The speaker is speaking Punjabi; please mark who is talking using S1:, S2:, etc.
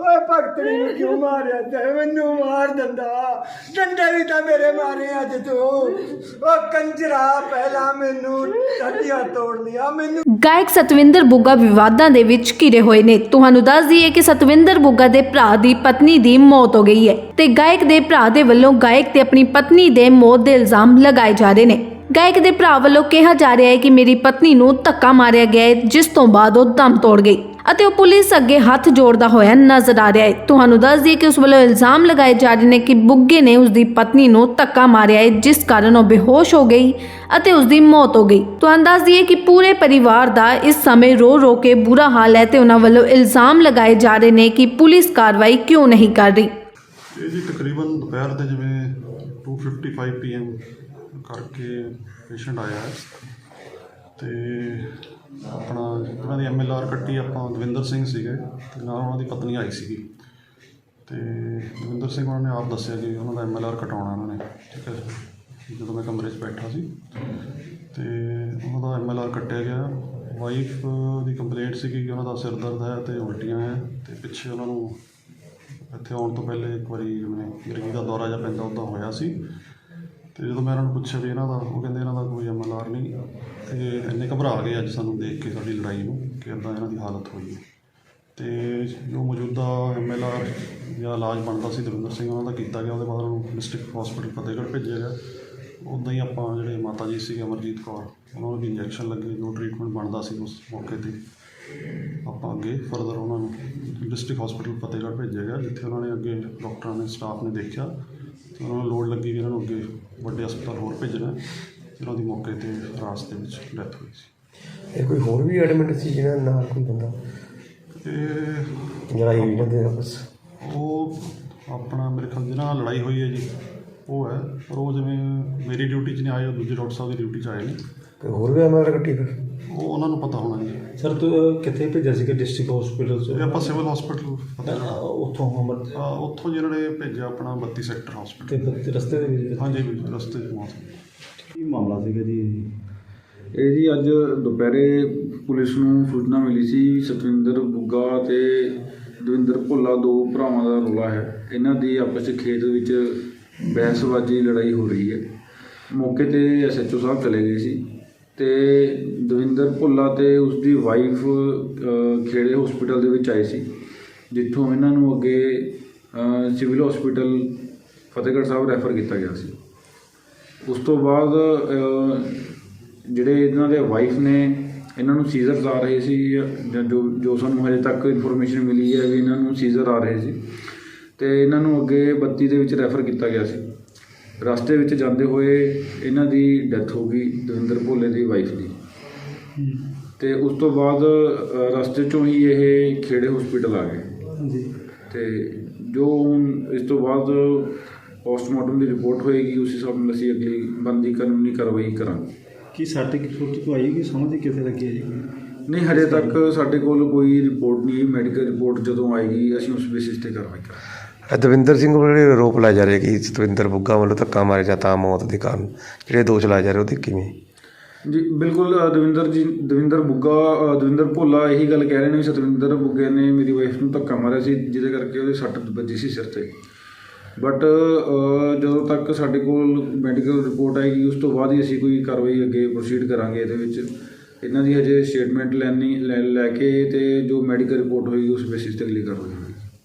S1: ਓਏ ਭਗਤਣੀ ਨੂੰ ਕਿਉਂ ਮਾਰਿਆ? ਤੇ ਮੈਨੂੰ ਮਾਰ ਦਿੰਦਾ। ਡੰਡੇ ਵੀ ਤਾਂ ਮੇਰੇ ਮਾਰੇ ਅੱਜ ਤੂੰ। ਓ ਕੰਜਰਾ, ਪਹਿਲਾਂ ਮੈਨੂੰ ਟੱਟੀਆਂ ਤੋੜ ਲਿਆ। ਮੈਨੂੰ
S2: ਗਾਇਕ ਸਤਵਿੰਦਰ ਬੁੱਗਾ ਵਿਵਾਦਾਂ ਦੇ ਵਿੱਚ ਘਿਰੇ ਹੋਏ ਨੇ। ਤੁਹਾਨੂੰ ਦੱਸ ਦਈਏ ਕਿ ਸਤਵਿੰਦਰ ਬੁੱਗਾ ਦੇ ਭਰਾ ਦੀ ਪਤਨੀ ਦੀ ਮੌਤ ਹੋ ਗਈ ਹੈ। ਤੇ ਗਾਇਕ ਦੇ ਭਰਾ ਦੇ ਵੱਲੋਂ ਗਾਇਕ ਤੇ ਆਪਣੀ ਪਤਨੀ ਦੇ ਮੌਤ ਦੇ ਇਲਜ਼ਾਮ ਲਗਾਏ ਜਾ ਰਹੇ ਨੇ। ਗਾਇਕ ਦੇ ਭਰਾ ਵੱਲੋਂ ਕਿਹਾ ਜਾ ਰਿਹਾ ਹੈ ਕਿ ਮੇਰੀ ਪਤਨੀ ਨੂੰ ਧੱਕਾ ਮਾਰਿਆ ਗਿਆ ਹੈ, ਜਿਸ ਤੋਂ ਬਾਅਦ ਉਹ ਦਮ ਤੋੜ ਗਈ। ਅਤੇ ਉਹ ਪੁਲਿਸ ਅੱਗੇ ਹੱਥ ਜੋੜਦਾ ਹੋਇਆ ਨਜ਼ਰ ਆ ਰਿਹਾ ਹੈ। ਤੁਹਾਨੂੰ ਦੱਸ ਦਈਏ ਕਿ ਉਸ ਵੱਲੋਂ ਇਲਜ਼ਾਮ ਲਗਾਏ ਜਾ ਰਹੇ ਨੇ ਕਿ ਬੁੱਗੇ ਨੇ ਉਸ ਦੀ ਪਤਨੀ ਨੂੰ ਧੱਕਾ ਮਾਰਿਆ ਹੈ, ਜਿਸ ਕਾਰਨ ਉਹ ਬੇਹੋਸ਼ ਹੋ ਗਈ ਅਤੇ ਉਸ ਦੀ ਮੌਤ ਹੋ ਗਈ। ਤੁਹਾਨੂੰ ਦੱਸ ਦਈਏ ਕਿ ਪੂਰੇ ਪਰਿਵਾਰ ਦਾ ਇਸ ਸਮੇਂ ਰੋ ਰੋ ਕੇ ਬੁਰਾ ਹਾਲ ਹੈ ਤੇ ਉਹਨਾਂ ਵੱਲੋਂ ਇਲਜ਼ਾਮ ਲਗਾਏ ਜਾ ਰਹੇ ਨੇ ਕਿ ਪੁਲਿਸ ਕਾਰਵਾਈ ਕਿਉਂ ਨਹੀਂ ਕਰ ਰਹੀ।
S3: ਇਹ ਜੀ ਤਕਰੀਬਨ ਦੁਪਹਿਰ ਦੇ ਜਿਵੇਂ 2:55 ਪੀਐਮ ਕਰਕੇ ਪੇਸ਼ੈਂਟ ਆਇਆ ਹੈ। ਤੇ ਆਪਣਾ ਉਹਨਾਂ ਦੀ ਐਮਐਲਆਰ ਕੱਟੀ ਆਪਾਂ ਦਵਿੰਦਰ ਸਿੰਘ ਸੀਗੇ ਤੇ ਨਾਲ ਉਹਨਾਂ ਦੀ ਪਤਨੀ ਆਈ ਸੀਗੀ। ਤੇ ਦਵਿੰਦਰ ਸਿੰਘ ਉਹਨਾਂ ਨੇ ਆਪ ਦੱਸਿਆ ਕਿ ਉਹਨਾਂ ਦਾ ਐਮਐਲਆਰ ਕਟਾਉਣਾ ਉਹਨਾਂ ਨੇ, ਠੀਕ ਹੈ ਜਦੋਂ ਮੈਂ ਕਮਰੇ 'ਚ ਬੈਠਾ ਸੀ। ਤੇ ਉਹਨਾਂ ਦਾ ਐਮਐਲਆਰ ਕੱਟਿਆ ਗਿਆ। ਵਾਈਫ ਦੀ ਕੰਪਲੇਂਟ ਸੀ ਕਿ ਉਹਨਾਂ ਦਾ ਸਿਰ ਦਰਦ ਹੈ ਤੇ ਉਲਟੀਆਂ ਹੈ ਤੇ ਪਿੱਛੇ ਉਹਨਾਂ ਨੂੰ ਇੱਥੇ ਆਉਣ ਤੋਂ ਪਹਿਲੇ ਇੱਕ ਵਾਰੀ ਜਿਵੇਂ ਮਿਰਗੀ ਦਾ ਦੌਰਾ ਜਿਹਾ ਪੈਂਦਾ, ਉੱਦਾਂ ਹੋਇਆ ਸੀ। ਤੇ ਜਦੋਂ ਮੈਂ ਉਹਨਾਂ ਨੂੰ ਪੁੱਛਿਆ ਵੀ ਇਹਨਾਂ ਦਾ, ਉਹ ਕਹਿੰਦੇ ਇਹਨਾਂ ਦਾ ਕੋਈ ਐਮਐਲਆਰ ਨਹੀਂ, ਤੇ ਇੰਨੇ ਘਬਰਾ ਗਏ ਅੱਜ ਸਾਨੂੰ ਦੇਖ ਕੇ ਸਾਡੀ ਲੜਾਈ ਨੂੰ ਕਿ ਇੱਦਾਂ ਇਹਨਾਂ ਦੀ ਹਾਲਤ ਹੋਈ ਹੈ। ਤੇ ਜੋ ਮੌਜੂਦਾ ਐਮਐਲਆਰ ਜਾਂ ਇਲਾਜ ਬਣਦਾ ਸੀ ਦਵਿੰਦਰ ਸਿੰਘ, ਉਹਨਾਂ ਦਾ ਕੀਤਾ ਗਿਆ, ਉਹਦੇ ਬਾਅਦ ਉਹਨੂੰ ਡਿਸਟ੍ਰਿਕਟ ਹਸਪੀਟਲ ਫਤਿਹਗੜ੍ਹ ਭੇਜਿਆ ਗਿਆ। ਉੱਦਾਂ ਹੀ ਆਪਾਂ ਜਿਹੜੇ ਮਾਤਾ ਜੀ ਸੀ ਅਮਰਜੀਤ ਕੌਰ, ਉਹਨਾਂ ਨੂੰ ਵੀ ਇੰਜੈਕਸ਼ਨ ਲੱਗੇ, ਜੋ ਟ੍ਰੀਟਮੈਂਟ ਬਣਦਾ ਸੀ ਉਸ ਮੌਕੇ ਤੇ। ਆਪਾਂ ਅੱਗੇ ਫਰਦਰ ਉਹਨਾਂ ਨੂੰ ਡਿਸਟ੍ਰਿਕਟ ਹਸਪੀਟਲ ਫਤਿਹਗੜ੍ਹ ਭੇਜਿਆ ਗਿਆ, ਜਿੱਥੇ ਉਹਨਾਂ ਨੇ ਅੱਗੇ ਡਾਕਟਰਾਂ ਨੇ ਸਟਾਫ ਨੇ ਦੇਖਿਆ ਉਹਨਾਂ ਨੂੰ ਲੋੜ ਲੱਗੀ ਵੀ ਇਹਨਾਂ ਨੂੰ ਅੱਗੇ ਵੱਡੇ ਹਸਪਤਾਲ ਹੋਰ ਭੇਜਣਾ ਹੈ। ਤੇ ਉਹਨਾਂ ਦੀ ਮੌਕੇ ਤੇ ਰਾਸਤੇ ਵਿੱਚ ਡੈਥ ਹੋਈ ਸੀ।
S4: ਇਹ ਕੋਈ ਹੋਰ ਵੀ ਐਡਮਿਟ ਸੀ ਜਿਹਨਾਂ ਨਾਲ ਕੋਈ ਬੰਦਾ?
S3: ਤੇ
S4: ਲੜਾਈ ਹੋਈ ਜਾਂਦੇ ਆਪਸ।
S3: ਉਹ ਆਪਣਾ ਮੇਰੇ ਖਿਆਲ ਜਿਹਨਾਂ ਨਾਲ ਲੜਾਈ ਹੋਈ ਹੈ ਜੀ। ਉਹ ਹੈ ਪਰ ਉਹ ਜਿਵੇਂ ਮੇਰੀ ਡਿਊਟੀ 'ਚ ਨਹੀਂ ਆਏ ਉਹ ਦੂਜੇ ਡਾਕਟਰ ਸਾਹਿਬ ਦੀ ਡਿਊਟੀ 'ਚ ਆਏ ਨੇ।
S4: ਕੋਈ ਹੋਰ ਵੀ ਐਮਐਲਆਰ ਕੱਟੀ ਫਿਰ?
S3: ਉਹ ਉਹਨਾਂ ਨੂੰ ਪਤਾ ਹੋਣਾ ਜੀ।
S5: ਸਰ ਤੂੰ ਕਿੱਥੇ ਭੇਜਿਆ ਸੀਗਾ? ਡਿਸਟ੍ਰਿਕਟ ਹਸਪੀਟਲ
S3: ਇਹ
S5: ਚ
S3: ਆਪਾਂ ਸਿਵਲ ਹਸਪੀਟਲ
S5: ਉੱਥੋਂ ਅਮਰ
S3: ਉੱਥੋਂ ਜਿਹਨਾਂ ਨੇ ਭੇਜਿਆ ਆਪਣਾ 32 ਸੈਕਟਰ ਹਸਪੀਟਲ
S5: ਤੇ ਰਸਤੇ ਦੇ ਵਿੱਚ
S3: ਹਾਂਜੀ ਵੀ ਰਸਤੇ 'ਚ ਮੌਤ।
S6: ਕੀ ਮਾਮਲਾ ਸੀਗਾ ਜੀ? ਇਹ ਜੀ ਅੱਜ ਦੁਪਹਿਰੇ ਪੁਲਿਸ ਨੂੰ ਸੂਚਨਾ ਮਿਲੀ ਸੀ ਸਤਵਿੰਦਰ ਬੁੱਗਾ ਤੇ ਦਵਿੰਦਰ ਭੁੱਲਾ ਦੋ ਭਰਾਵਾਂ ਦਾ ਰੌਲਾ ਹੈ। ਇਹਨਾਂ ਦੀ ਆਪਸ ਵਿੱਚ ਖੇਤ ਵਿੱਚ ਬਹਿਸਬਾਜ਼ੀ ਲੜਾਈ ਹੋ ਰਹੀ ਹੈ। ਮੌਕੇ ਤੇ ਐਸਐਚਓ ਸਾਹਿਬ ਚਲੇ ਗਏ ਸੀ ਤੇ ਦਵਿੰਦਰ ਭੁੱਲਾ ਤੇ ਉਸ ਦੀ ਵਾਈਫ ਖੇੜੇ ਹਸਪੀਟਲ ਦੇ ਵਿੱਚ ਆਏ ਸੀ। ਜਿੱਥੋਂ ਇਹਨਾਂ ਨੂੰ ਅੱਗੇ civil hospital Fatehgarh Sahib refer ਕੀਤਾ ਗਿਆ ਸੀ। ਉਸ ਤੋਂ ਬਾਅਦ ਜਿਹੜੇ ਇਹਨਾਂ ਦੇ ਵਾਈਫ ਨੇ ਇਹਨਾਂ ਨੂੰ ਸੀਜ਼ਰਸ ਆ ਰਹੇ ਸੀ ਜਾਂ ਜੋ ਸਾਨੂੰ ਹਜੇ ਤੱਕ ਇਨਫੋਰਮੇਸ਼ਨ ਮਿਲੀ ਹੈ ਵੀ ਇਹਨਾਂ ਨੂੰ ਸੀਜ਼ਰ ਆ ਰਹੇ ਸੀ। ਤੇ ਇਹਨਾਂ ਨੂੰ ਅੱਗੇ 32 ਦੇ ਵਿੱਚ ਰੈਫਰ ਕੀਤਾ ਗਿਆ ਸੀ। ਰਸਤੇ ਵਿੱਚ ਜਾਂਦੇ ਹੋਏ ਇਹਨਾਂ ਦੀ ਡੈਥ ਹੋ ਗਈ ਦਵਿੰਦਰ ਭੋਲੇ ਦੀ ਵਾਈਫ ਦੀ। ਤੇ ਉਸ ਤੋਂ ਬਾਅਦ ਰਸਤੇ ਚੋਂ ਹੀ ਇਹ ਖੇੜੇ ਹਸਪੀਟਲ ਆ ਗਏ।
S5: ਜੀ
S6: ਤੇ ਜੋ ਹੁਣ ਇਸ ਤੋਂ ਬਾਅਦ ਪੋਸਟਮਾਰਟਮ ਦੀ ਰਿਪੋਰਟ ਹੋਏਗੀ ਉਸ ਹਿਸਾਬ ਨਾਲ ਅਸੀਂ ਅਗਲੀ ਬੰਦੀ ਕਾਨੂੰਨੀ ਕਾਰਵਾਈ ਕਰਾਂਗੇ।
S5: ਕੀ ਸਾਡੇ ਕੀ ਫੋਟੋ ਤੋਂ ਆਈ ਕਿ ਸਮਝ ਕਿੱਥੇ ਲੱਗੀ ਹੈ ਜੀ
S6: ਨਹੀਂ ਹਜੇ ਤੱਕ ਸਾਡੇ ਕੋਲ ਕੋਈ ਰਿਪੋਰਟ ਨਹੀਂ ਮੈਡੀਕਲ ਰਿਪੋਰਟ ਜਦੋਂ ਆਏਗੀ ਅਸੀਂ ਉਸ ਬੇਸਿਸ ਤੇ ਕਾਰਵਾਈ ਕਰਾਂਗੇ।
S4: ਦਵਿੰਦਰ ਸਿੰਘ ਵੱਲੋਂ ਜਿਹੜੇ ਆਰੋਪ ਲਾਏ ਜਾ ਰਹੇ ਕਿ ਸਤਵਿੰਦਰ ਬੁੱਗਾ ਵੱਲੋਂ ਧੱਕਾ ਮਾਰਿਆ ਜਾਂ ਤਾਂ ਮੌਤ ਦੇ ਕਾਰਨ ਜਿਹੜੇ ਦੋਸ਼ ਲਾਏ ਜਾ ਰਹੇ ਉਹਦੇ ਕਿਵੇਂ
S6: ਜੀ ਬਿਲਕੁਲ ਅ, ਦਵਿੰਦਰ ਜੀ ਦਵਿੰਦਰ ਬੁੱਗਾ ਅ, ਦਵਿੰਦਰ ਭੋਲਾ ਇਹੀ ਗੱਲ ਕਹਿ ਰਹੇ ਨੇ ਵੀ ਸਤਵਿੰਦਰ ਬੁੱਗੇ ਨੇ ਮੇਰੀ ਵਾਈਫ ਨੂੰ ਧੱਕਾ ਮਾਰਿਆ ਸੀ ਜਿਹਦੇ ਕਰਕੇ ਉਹਦੇ ਸੱਟ ਵੱਜੀ ਸੀ ਸਿਰ ਤੇ। ਬਟ ਜਦੋਂ ਤੱਕ ਸਾਡੇ ਕੋਲ ਮੈਡੀਕਲ ਰਿਪੋਰਟ ਆਏਗੀ ਉਸ ਤੋਂ ਬਾਅਦ ਹੀ ਅਸੀਂ ਕੋਈ ਕਾਰਵਾਈ ਅੱਗੇ ਪ੍ਰੋਸੀਡ ਕਰਾਂਗੇ ਇਹਦੇ ਵਿੱਚ। ਇਹਨਾਂ ਦੀ ਹਜੇ ਸਟੇਟਮੈਂਟ ਲੈਣੀ ਲੈ ਲੈ ਕੇ ਤੇ ਜੋ ਮੈਡੀਕਲ ਰਿਪੋਰਟ ਹੋਏਗੀ ਉਸ ਬੇਸਿਸ ਤੇ ਅਗਲੀ ਕਾਰਵਾਈ। ਹੋਵੇਗੀ